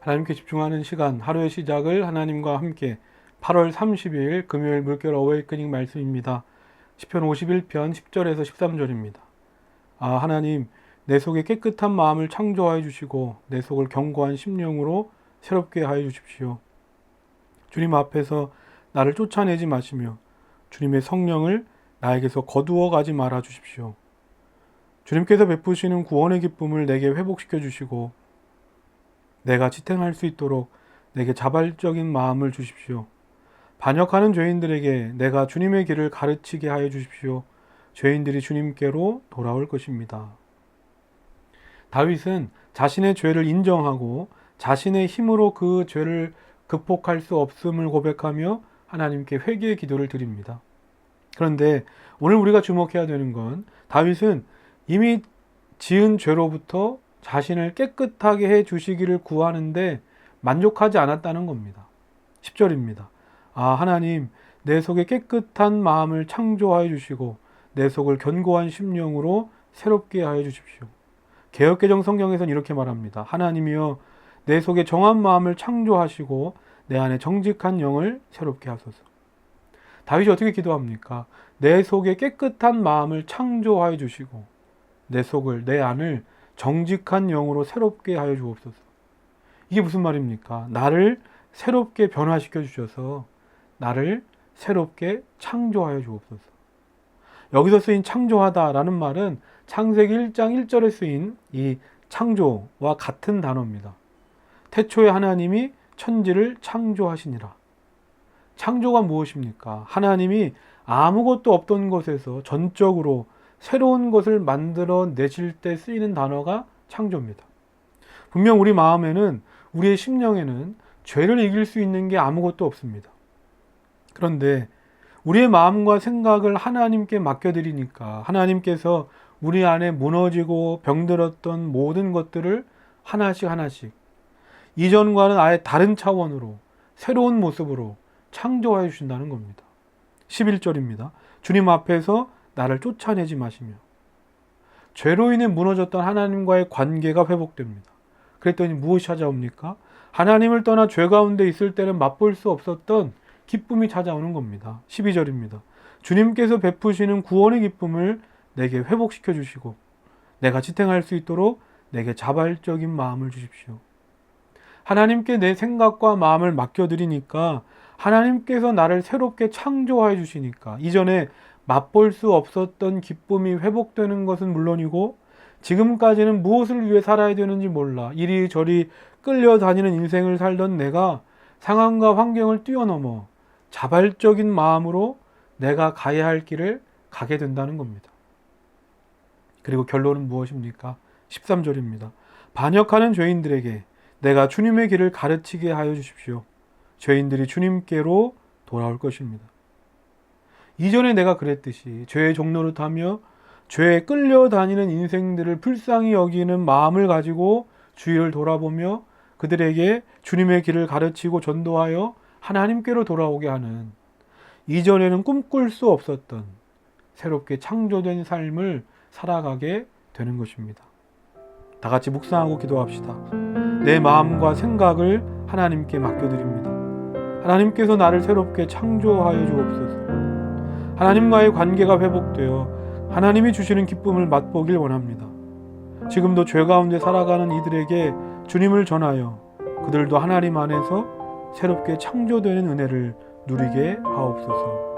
하나님께 집중하는 시간, 하루의 시작을 하나님과 함께 8월 30일 금요일 물결 어웨이크닝 말씀입니다. 시편 51편 10절에서 13절입니다. 아, 하나님, 내 속에 깨끗한 마음을 창조하여 주시고 내 속을 견고한 심령으로 새롭게 하여 주십시오. 주님 앞에서 나를 쫓아내지 마시며 주님의 성령을 나에게서 거두어 가지 말아 주십시오. 주님께서 베푸시는 구원의 기쁨을 내게 회복시켜 주시고 내가 지탱할 수 있도록 내게 자발적인 마음을 주십시오. 반역하는 죄인들에게 내가 주님의 길을 가르치게 하여 주십시오. 죄인들이 주님께로 돌아올 것입니다. 다윗은 자신의 죄를 인정하고 자신의 힘으로 그 죄를 극복할 수 없음을 고백하며 하나님께 회개의 기도를 드립니다. 그런데 오늘 우리가 주목해야 되는 건 다윗은 이미 지은 죄로부터 자신을 깨끗하게 해 주시기를 구하는데 만족하지 않았다는 겁니다. 10절입니다. 아, 하나님, 내 속에 깨끗한 마음을 창조하여 주시고 내 속을 견고한 심령으로 새롭게 하여 주십시오. 개혁개정 성경에서는 이렇게 말합니다. 하나님이여 내 속에 정한 마음을 창조하시고 내 안에 정직한 영을 새롭게 하소서. 다윗이 어떻게 기도합니까? 내 속에 깨끗한 마음을 창조하여 주시고 내 속을 내 안을 정직한 영으로 새롭게 하여 주옵소서. 이게 무슨 말입니까? 나를 새롭게 변화시켜 주셔서 나를 새롭게 창조하여 주옵소서. 여기서 쓰인 창조하다라는 말은 창세기 1장 1절에 쓰인 이 창조와 같은 단어입니다. 태초에 하나님이 천지를 창조하시니라. 창조가 무엇입니까? 하나님이 아무것도 없던 곳에서 전적으로 새로운 것을 만들어 내실 때 쓰이는 단어가 창조입니다. 분명 우리 마음에는 우리의 심령에는 죄를 이길 수 있는 게 아무것도 없습니다. 그런데 우리의 마음과 생각을 하나님께 맡겨드리니까 하나님께서 우리 안에 무너지고 병들었던 모든 것들을 하나씩 하나씩 이전과는 아예 다른 차원으로 새로운 모습으로 창조하여 주신다는 겁니다. 11절입니다. 주님 앞에서 나를 쫓아내지 마시며 죄로 인해 무너졌던 하나님과의 관계가 회복됩니다. 그랬더니 무엇이 찾아옵니까? 하나님을 떠나 죄 가운데 있을 때는 맛볼 수 없었던 기쁨이 찾아오는 겁니다. 12절입니다. 주님께서 베푸시는 구원의 기쁨을 내게 회복시켜 주시고 내가 지탱할 수 있도록 내게 자발적인 마음을 주십시오. 하나님께 내 생각과 마음을 맡겨드리니까 하나님께서 나를 새롭게 창조해 주시니까 이전에 맛볼 수 없었던 기쁨이 회복되는 것은 물론이고 지금까지는 무엇을 위해 살아야 되는지 몰라 이리저리 끌려다니는 인생을 살던 내가 상황과 환경을 뛰어넘어 자발적인 마음으로 내가 가야 할 길을 가게 된다는 겁니다. 그리고 결론은 무엇입니까? 13절입니다. 반역하는 죄인들에게 내가 주님의 길을 가르치게 하여 주십시오. 죄인들이 주님께로 돌아올 것입니다. 이전에 내가 그랬듯이 죄의 종로를 타며 죄에 끌려다니는 인생들을 불쌍히 여기는 마음을 가지고 주위를 돌아보며 그들에게 주님의 길을 가르치고 전도하여 하나님께로 돌아오게 하는 이전에는 꿈꿀 수 없었던 새롭게 창조된 삶을 살아가게 되는 것입니다. 다 같이 묵상하고 기도합시다. 내 마음과 생각을 하나님께 맡겨드립니다. 하나님께서 나를 새롭게 창조하여 주옵소서. 하나님과의 관계가 회복되어 하나님이 주시는 기쁨을 맛보길 원합니다. 지금도 죄 가운데 살아가는 이들에게 주님을 전하여 그들도 하나님 안에서 새롭게 창조되는 은혜를 누리게 하옵소서.